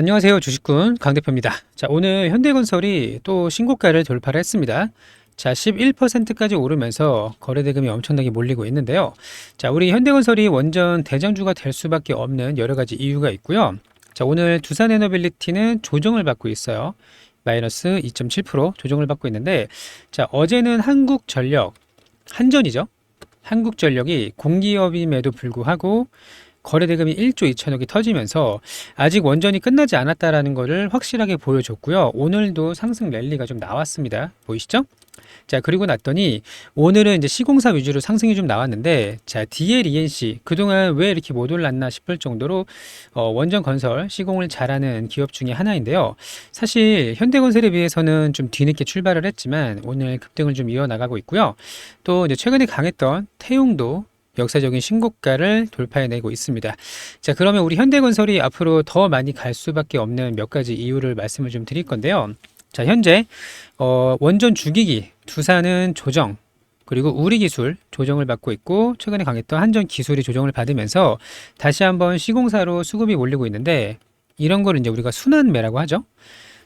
안녕하세요. 주식군 강대표입니다. 자, 오늘 현대건설이 또 신고가를 돌파를 했습니다. 자, 11%까지 오르면서 거래대금이 엄청나게 몰리고 있는데요. 자, 우리 현대건설이 원전 대장주가 될 수밖에 없는 여러 가지 이유가 있고요. 자, 오늘 두산에너빌리티는 조정을 받고 있어요. 마이너스 2.7% 조정을 받고 있는데, 자, 어제는 한국전력, 한전이죠. 한국전력이 공기업임에도 불구하고 거래 대금이 1조 2천억이 터지면서 아직 원전이 끝나지 않았다라는 것을 확실하게 보여줬고요. 오늘도 상승 랠리가 좀 나왔습니다. 보이시죠? 자, 그리고 났더니 오늘은 이제 시공사 위주로 상승이 좀 나왔는데 자, DLENC 그동안 왜 이렇게 못 올랐나 싶을 정도로 어, 원전 건설 시공을 잘하는 기업 중에 하나인데요. 사실 현대건설에 비해서는 좀 뒤늦게 출발을 했지만 오늘 급등을 좀 이어나가고 있고요. 또 이제 최근에 강했던 태용도 역사적인 신고가를 돌파해내고 있습니다. 자, 그러면 우리 현대건설이 앞으로 더 많이 갈 수밖에 없는 몇 가지 이유를 말씀을 좀 드릴 건데요. 자, 현재 어, 원전 주기기 두산은 조정 그리고 우리 기술 조정을 받고 있고 최근에 강했던 한전 기술이 조정을 받으면서 다시 한번 시공사로 수급이 몰리고 있는데 이런 거를 이제 우리가 순환매라고 하죠.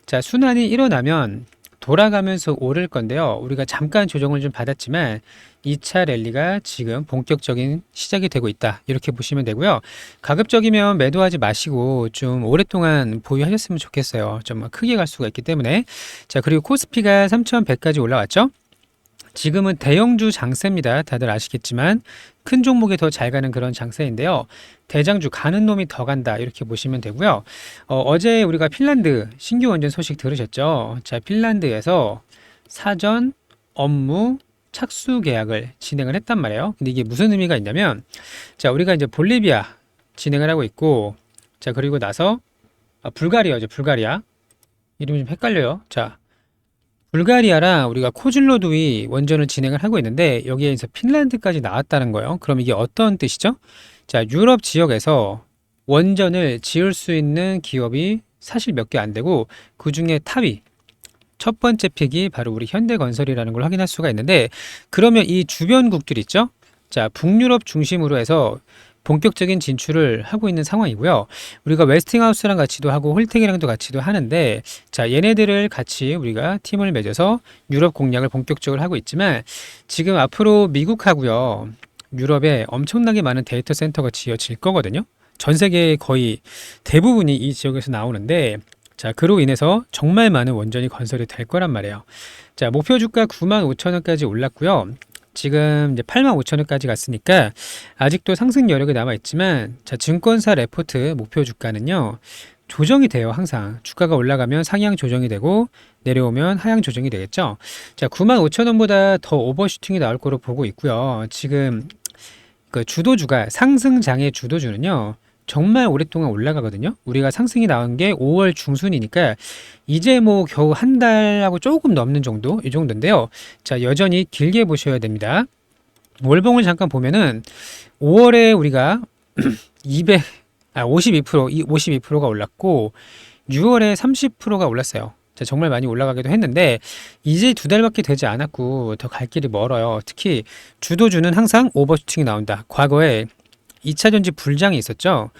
자, 순환이 일어나면 돌아가면서 오를 건데요. 우리가 잠깐 조정을 좀 받았지만 2차 랠리가 지금 본격적인 시작이 되고 있다. 이렇게 보시면 되고요. 가급적이면 매도하지 마시고 좀 오랫동안 보유하셨으면 좋겠어요. 좀 크게 갈 수가 있기 때문에. 자, 그리고 코스피가 3,100까지 올라왔죠? 지금은 대형주 장세입니다. 다들 아시겠지만 큰 종목이 더 잘 가는 그런 장세인데요. 대장주 가는 놈이 더 간다 이렇게 보시면 되고요. 어, 제 우리가 핀란드 신규 원전 소식 들으셨죠? 자, 핀란드에서 사전 업무 착수 계약을 진행을 했단 말이에요. 근데 이게 무슨 의미가 있냐면 자, 우리가 이제 볼리비아 진행을 하고 있고 자, 그리고 나서 아, 불가리아죠. 불가리아. 이름이 좀 헷갈려요. 자, 불가리아랑 우리가 코줄로두이 원전을 진행을 하고 있는데 여기에서 핀란드까지 나왔다는 거예요. 그럼 이게 어떤 뜻이죠? 자, 유럽 지역에서 원전을 지을 수 있는 기업이 사실 몇 개 안 되고 그 중에 탑이 첫 번째 픽이 바로 우리 현대건설이라는 걸 확인할 수가 있는데 그러면 이 주변국들 있죠? 자, 북유럽 중심으로 해서 본격적인 진출을 하고 있는 상황이고요. 우리가 웨스팅하우스랑 같이도 하고 홀텍이랑도 같이도 하는데 자 얘네들을 같이 우리가 팀을 맺어서 유럽 공략을 본격적으로 하고 있지만 지금 앞으로 미국하고요. 유럽에 엄청나게 많은 데이터 센터가 지어질 거거든요. 전 세계 거의 대부분이 이 지역에서 나오는데 자, 그로 인해서 정말 많은 원전이 건설이 될 거란 말이에요. 자, 목표 주가 9만 5천 원까지 올랐고요. 지금 이제 8만 5천 원까지 갔으니까 아직도 상승 여력이 남아 있지만 자, 증권사 레포트 목표 주가는요. 조정이 돼요, 항상. 주가가 올라가면 상향 조정이 되고 내려오면 하향 조정이 되겠죠. 자, 9만 5천 원보다 더 오버슈팅이 나올 거로 보고 있고요. 지금 그 주도주가 상승장의 주도주는요. 정말 오랫동안 올라가거든요. 우리가 상승이 나온 게 5월 중순이니까 이제 뭐 겨우 한 달하고 조금 넘는 정도 이 정도인데요. 자 여전히 길게 보셔야 됩니다. 월봉을 잠깐 보면은 5월에 우리가 200, 아 52% 52%가 올랐고 6월에 30%가 올랐어요. 자, 정말 많이 올라가기도 했는데 이제 두 달밖에 되지 않았고 더 갈 길이 멀어요. 특히 주도주는 항상 오버슈팅이 나온다. 과거에 2차 전지 불장이 있었죠.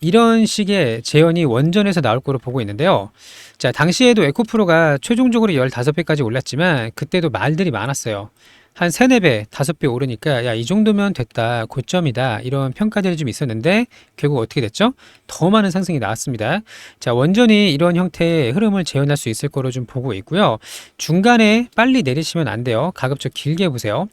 이런 식의 재현이 원전에서 나올 거로 보고 있는데요. 자, 당시에도 에코프로가 최종적으로 15배까지 올랐지만 그때도 말들이 많았어요. 한 3, 4배, 5배 오르니까 야, 이 정도면 됐다. 고점이다. 이런 평가들이 좀 있었는데 결국 어떻게 됐죠? 더 많은 상승이 나왔습니다. 자, 원전이 이런 형태의 흐름을 재현할 수 있을 거로 좀 보고 있고요. 중간에 빨리 내리시면 안 돼요. 가급적 길게 보세요.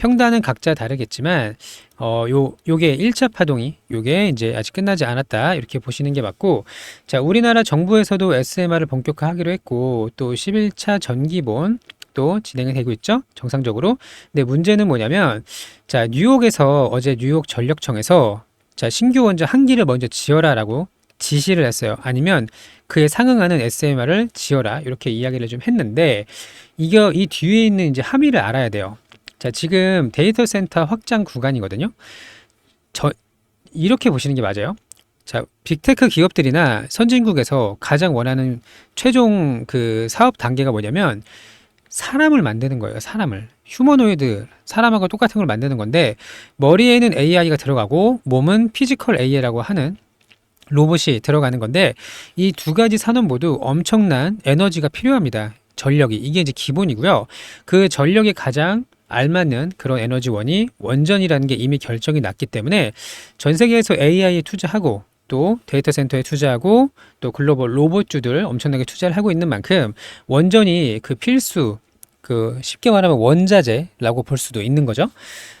평단은 각자 다르겠지만 어, 요, 요게 1차 파동이, 요게 이제 아직 끝나지 않았다. 이렇게 보시는 게 맞고, 자, 우리나라 정부에서도 SMR을 본격화하기로 했고, 또 11차 전기본 또 진행이 되고 있죠. 정상적으로. 근데 문제는 뭐냐면, 자, 뉴욕에서 어제 뉴욕 전력청에서 자, 신규 원전 한 기를 먼저 지어라라고 지시를 했어요. 아니면 그에 상응하는 SMR을 지어라. 이렇게 이야기를 좀 했는데, 이거 이 뒤에 있는 이제 함의를 알아야 돼요. 자, 지금 데이터 센터 확장 구간이거든요. 저, 이렇게 보시는 게 맞아요. 자, 빅테크 기업들이나 선진국에서 가장 원하는 최종 그 사업 단계가 뭐냐면 사람을 만드는 거예요. 사람을. 휴머노이드, 사람하고 똑같은 걸 만드는 건데 머리에는 AI가 들어가고 몸은 피지컬 AI라고 하는 로봇이 들어가는 건데 이 두 가지 산업 모두 엄청난 에너지가 필요합니다. 전력이 이게 이제 기본이고요. 그 전력에 가장 알맞는 그런 에너지원이 원전이라는 게 이미 결정이 났기 때문에 전 세계에서 AI에 투자하고 또 데이터 센터에 투자하고 또 글로벌 로봇주들 엄청나게 투자를 하고 있는 만큼 원전이 그 필수 그 쉽게 말하면 원자재라고 볼 수도 있는 거죠.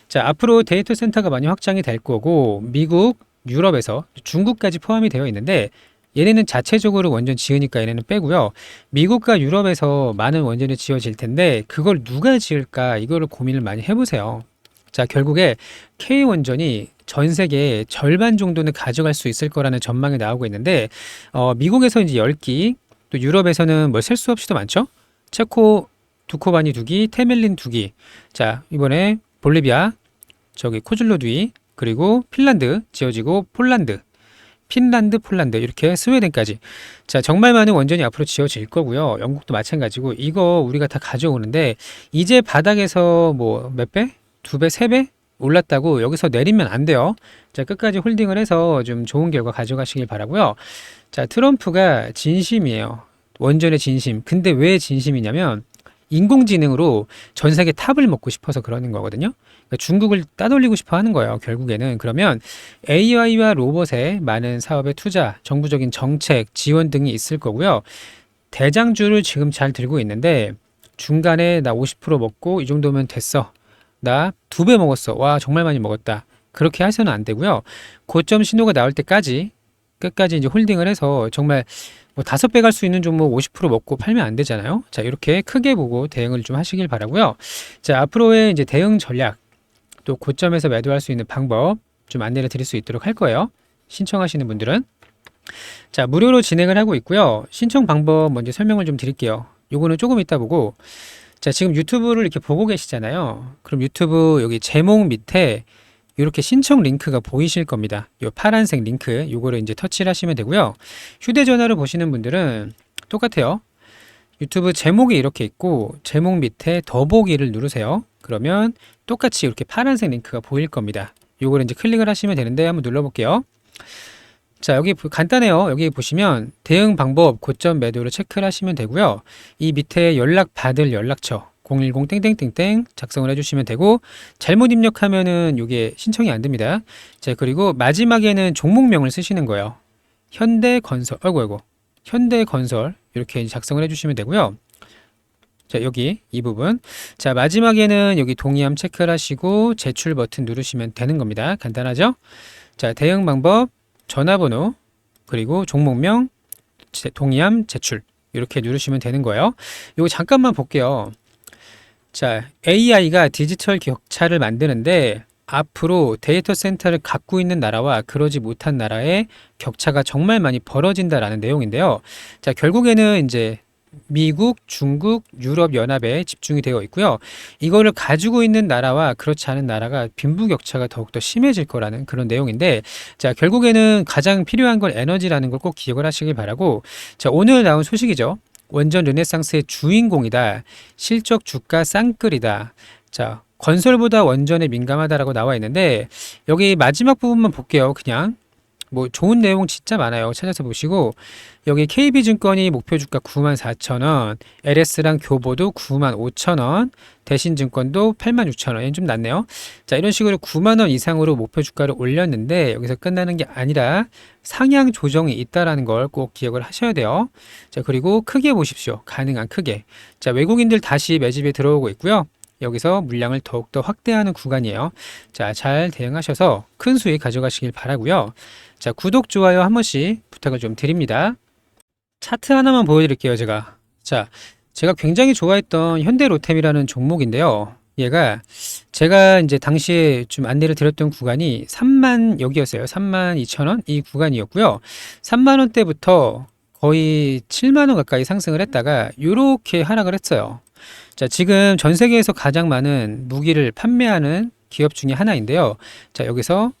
자, 앞으로 데이터 센터가 많이 확장이 될 거고 미국, 유럽에서 중국까지 포함이 되어 있는데 얘네는 자체적으로 원전 지으니까 얘네는 빼고요. 미국과 유럽에서 많은 원전이 지어질 텐데 그걸 누가 지을까 이거를 고민을 많이 해보세요. 자, 결국에 K 원전이 전 세계 절반 정도는 가져갈 수 있을 거라는 전망이 나오고 있는데 어, 미국에서 이제 10기, 또 유럽에서는 뭐셀수 없이도 많죠. 체코 두코바니 두기, 테멜린 두기. 자, 이번에 볼리비아, 저기 코즐로두이, 그리고 핀란드 지어지고 폴란드, 핀란드, 폴란드 이렇게 스웨덴까지. 자, 정말 많은 원전이 앞으로 지어질 거고요. 영국도 마찬가지고 이거 우리가 다 가져오는데 이제 바닥에서 뭐 몇 배? 두 배, 세 배? 올랐다고 여기서 내리면 안 돼요. 자, 끝까지 홀딩을 해서 좀 좋은 결과 가져가시길 바라고요. 자, 트럼프가 진심이에요. 원전의 진심. 근데 왜 진심이냐면 인공지능으로 전 세계 탑을 먹고 싶어서 그러는 거거든요. 그러니까 중국을 따돌리고 싶어 하는 거예요. 결국에는 그러면 AI와 로봇에 많은 사업에 투자, 정부적인 정책, 지원 등이 있을 거고요. 대장주를 지금 잘 들고 있는데 중간에 나 50% 먹고 이 정도면 됐어. 나 두 배 먹었어. 와 정말 많이 먹었다. 그렇게 해서는 안 되고요. 고점 신호가 나올 때까지 끝까지 이제 홀딩을 해서 정말 뭐 다섯 배 갈 수 있는 종목 50% 먹고 팔면 안 되잖아요. 자, 이렇게 크게 보고 대응을 좀 하시길 바라고요. 자, 앞으로의 이제 대응 전략 또 고점에서 매도할 수 있는 방법 좀 안내를 드릴 수 있도록 할 거예요. 신청하시는 분들은 자, 무료로 진행을 하고 있고요. 신청 방법 먼저 설명을 좀 드릴게요. 요거는 조금 이따 보고 자, 지금 유튜브를 이렇게 보고 계시잖아요. 그럼 유튜브 여기 제목 밑에 이렇게 신청 링크가 보이실 겁니다. 요 파란색 링크 요거를 이제 터치를 하시면 되고요. 휴대전화로 보시는 분들은 똑같아요. 유튜브 제목이 이렇게 있고 제목 밑에 더보기를 누르세요. 그러면 똑같이 이렇게 파란색 링크가 보일 겁니다. 요거를 이제 클릭을 하시면 되는데 한번 눌러볼게요. 자 여기 간단해요. 여기 보시면 대응 방법 고점 매도를 체크를 하시면 되고요. 이 밑에 연락 받을 연락처 010 땡땡땡땡 작성을 해주시면 되고 잘못 입력하면은 이게 신청이 안 됩니다. 자 그리고 마지막에는 종목명을 쓰시는 거예요. 현대건설, 아이고 아이고, 현대건설 이렇게 작성을 해주시면 되고요. 자 여기 이 부분 자 마지막에는 여기 동의함 체크를 하시고 제출 버튼 누르시면 되는 겁니다. 간단하죠? 자 대응 방법 전화번호 그리고 종목명 제, 동의함 제출 이렇게 누르시면 되는 거예요. 이거 잠깐만 볼게요. 자, AI가 디지털 격차를 만드는데 앞으로 데이터 센터를 갖고 있는 나라와 그러지 못한 나라의 격차가 정말 많이 벌어진다라는 내용인데요. 자, 결국에는 이제 미국, 중국, 유럽 연합에 집중이 되어 있고요. 이거를 가지고 있는 나라와 그렇지 않은 나라가 빈부격차가 더욱더 심해질 거라는 그런 내용인데, 자, 결국에는 가장 필요한 건 에너지라는 걸 꼭 기억을 하시길 바라고, 자, 오늘 나온 소식이죠. 원전 르네상스의 주인공이다. 실적 주가 쌍끌이다. 자, 건설보다 원전에 민감하다라고 나와 있는데 여기 마지막 부분만 볼게요. 그냥 뭐 좋은 내용 진짜 많아요. 찾아서 보시고 여기 KB증권이 목표 주가 94,000원, LS랑 교보도 95,000원, 대신증권도 86,000원. 좀 낮네요. 자, 이런 식으로 9만 원 이상으로 목표 주가를 올렸는데 여기서 끝나는 게 아니라 상향 조정이 있다라는 걸 꼭 기억을 하셔야 돼요. 자, 그리고 크게 보십시오. 가능한 크게. 자, 외국인들 다시 매집에 들어오고 있고요. 여기서 물량을 더욱더 확대하는 구간이에요. 자, 잘 대응하셔서 큰 수익 가져가시길 바라고요. 자, 구독, 좋아요 한 번씩 부탁을 좀 드립니다. 차트 하나만 보여드릴게요, 제가. 자, 제가 굉장히 좋아했던 현대로템이라는 종목인데요. 얘가 제가 이제 당시에 좀 안내를 드렸던 구간이 3만 여기였어요. 3만 2천 원 이 구간이었고요. 3만 원대부터 거의 7만 원 가까이 상승을 했다가 이렇게 하락을 했어요. 자, 지금 전 세계에서 가장 많은 무기를 판매하는 기업 중에 하나인데요. 자, 여기서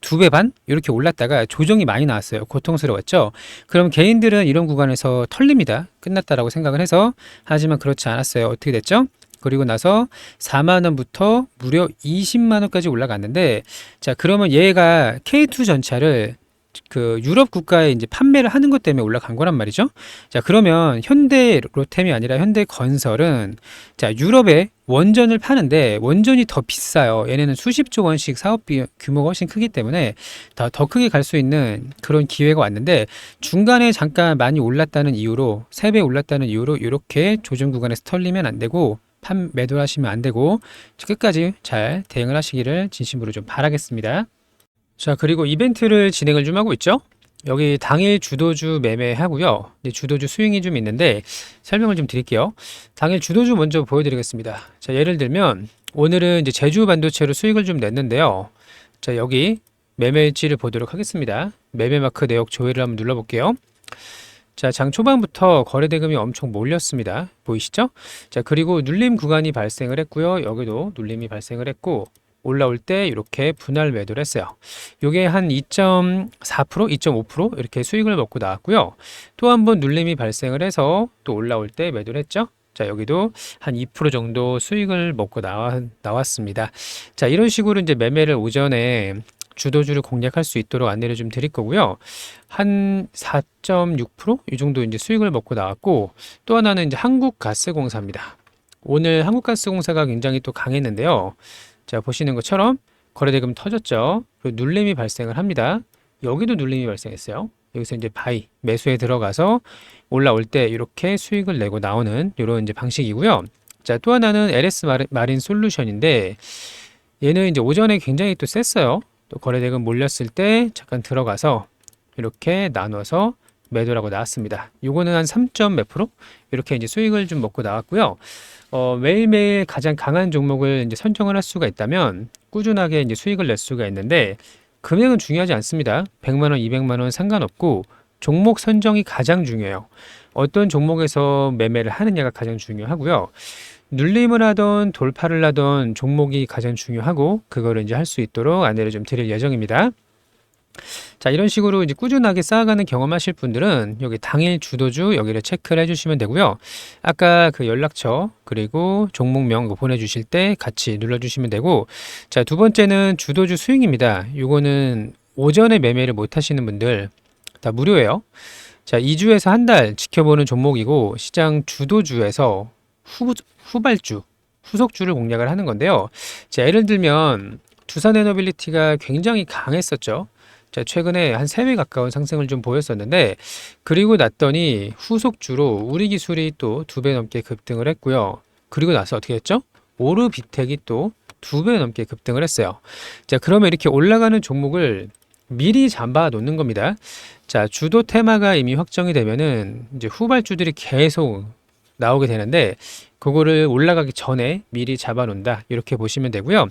두 배 반 이렇게 올랐다가 조정이 많이 나왔어요. 고통스러웠죠. 그럼 개인들은 이런 구간에서 털립니다. 끝났다라고 생각을 해서 하지만 그렇지 않았어요. 어떻게 됐죠? 그리고 나서 4만 원부터 무려 20만 원까지 올라갔는데 자, 그러면 얘가 K2 전차를 그 유럽 국가에 이제 판매를 하는 것 때문에 올라간 거란 말이죠. 자, 그러면 현대 로템이 아니라 현대 건설은 자, 유럽에 원전을 파는데 원전이 더 비싸요. 얘네는 수십조 원씩 사업 비 규모가 훨씬 크기 때문에 더, 더 크게 갈 수 있는 그런 기회가 왔는데 중간에 잠깐 많이 올랐다는 이유로 세 배 올랐다는 이유로 이렇게 조정 구간에서 털리면 안 되고 판 매도를 하시면 안 되고 끝까지 잘 대응을 하시기를 진심으로 좀 바라겠습니다. 자, 그리고 이벤트를 진행을 좀 하고 있죠. 여기 당일 주도주 매매하고요. 주도주 스윙이 좀 있는데 설명을 좀 드릴게요. 당일 주도주 먼저 보여드리겠습니다. 자, 예를 들면 오늘은 이제 제주 반도체로 수익을 좀 냈는데요. 자, 여기 매매일지를 보도록 하겠습니다. 매매 마크 내역 조회를 한번 눌러볼게요. 자, 장 초반부터 거래 대금이 엄청 몰렸습니다. 보이시죠? 자, 그리고 눌림 구간이 발생을 했고요. 여기도 눌림이 발생을 했고 올라올 때 이렇게 분할 매도를 했어요. 이게 한 2.4%, 2.5% 이렇게 수익을 먹고 나왔고요. 또 한 번 눌림이 발생을 해서 또 올라올 때 매도를 했죠. 자, 여기도 한 2% 정도 수익을 먹고 나와, 나왔습니다. 자, 이런 식으로 이제 매매를 오전에 주도주를 공략할 수 있도록 안내를 좀 드릴 거고요. 한 4.6%이 정도 이제 수익을 먹고 나왔고 또 하나는 이제 한국가스공사입니다. 오늘 한국가스공사가 굉장히 또 강했는데요. 자, 보시는 것처럼 거래대금 터졌죠. 그리고 눌림이 발생을 합니다. 여기도 눌림이 발생했어요. 여기서 이제 바이 매수에 들어가서 올라올 때 이렇게 수익을 내고 나오는 이런 이제 방식이고요. 자, 또 하나는 LS 마린, 솔루션인데 얘는 이제 오전에 굉장히 또 셌어요. 또 거래대금 몰렸을 때 잠깐 들어가서 이렇게 나눠서 매도라고 나왔습니다. 요거는 한 3점 몇 프로? 이렇게 이제 수익을 좀 먹고 나왔고요. 어, 매일매일 가장 강한 종목을 이제 선정을 할 수가 있다면 꾸준하게 이제 수익을 낼 수가 있는데 금액은 중요하지 않습니다. 100만 원, 200만 원 상관없고 종목 선정이 가장 중요해요. 어떤 종목에서 매매를 하느냐가 가장 중요하고요. 눌림을 하던 돌파를 하던 종목이 가장 중요하고 그거를 이제 할 수 있도록 안내를 좀 드릴 예정입니다. 자, 이런 식으로 이제 꾸준하게 쌓아가는 경험하실 분들은 여기 당일 주도주 여기를 체크를 해주시면 되고요. 아까 그 연락처 그리고 종목명 보내주실 때 같이 눌러주시면 되고 자, 두 번째는 주도주 수익입니다. 이거는 오전에 매매를 못 하시는 분들 다 무료예요. 자, 2주에서 한 달 지켜보는 종목이고 시장 주도주에서 후, 후발주, 후속주를 공략을 하는 건데요. 자, 예를 들면 두산 에너빌리티가 굉장히 강했었죠. 자, 최근에 한 3배 가까운 상승을 좀 보였었는데, 그리고 났더니 후속주로 우리 기술이 또두배 넘게 급등을 했고요. 그리고 나서 어떻게 했죠? 오르비텍이 또두배 넘게 급등을 했어요. 자, 그러면 이렇게 올라가는 종목을 미리 잡아 놓는 겁니다. 자, 주도 테마가 이미 확정이 되면은 이제 후발주들이 계속 나오게 되는데, 그거를 올라가기 전에 미리 잡아 놓는다. 이렇게 보시면 되고요.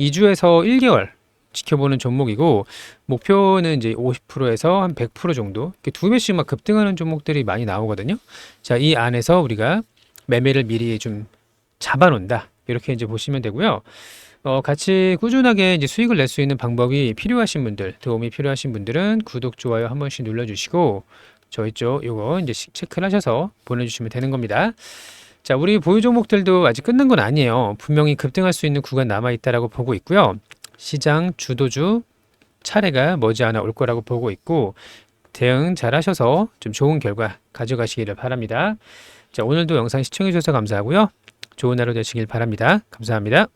2주에서 1개월 지켜보는 종목이고 목표는 이제 50%에서 한 100% 정도 이렇게 두 배씩 막 급등하는 종목들이 많이 나오거든요. 자, 이 안에서 우리가 매매를 미리 좀 잡아 놓는다. 이렇게 이제 보시면 되고요. 어, 같이 꾸준하게 이제 수익을 낼 수 있는 방법이 필요하신 분들, 도움이 필요하신 분들은 구독, 좋아요 한 번씩 눌러 주시고 저희 쪽 요거 이제 체크를 하셔서 보내 주시면 되는 겁니다. 자, 우리 보유 종목들도 아직 끝난 건 아니에요. 분명히 급등할 수 있는 구간 남아 있다라고 보고 있고요. 시장 주도주 차례가 머지않아 올 거라고 보고 있고 대응 잘 하셔서 좀 좋은 결과 가져가시기를 바랍니다. 자, 오늘도 영상 시청해 주셔서 감사하고요. 좋은 하루 되시길 바랍니다. 감사합니다.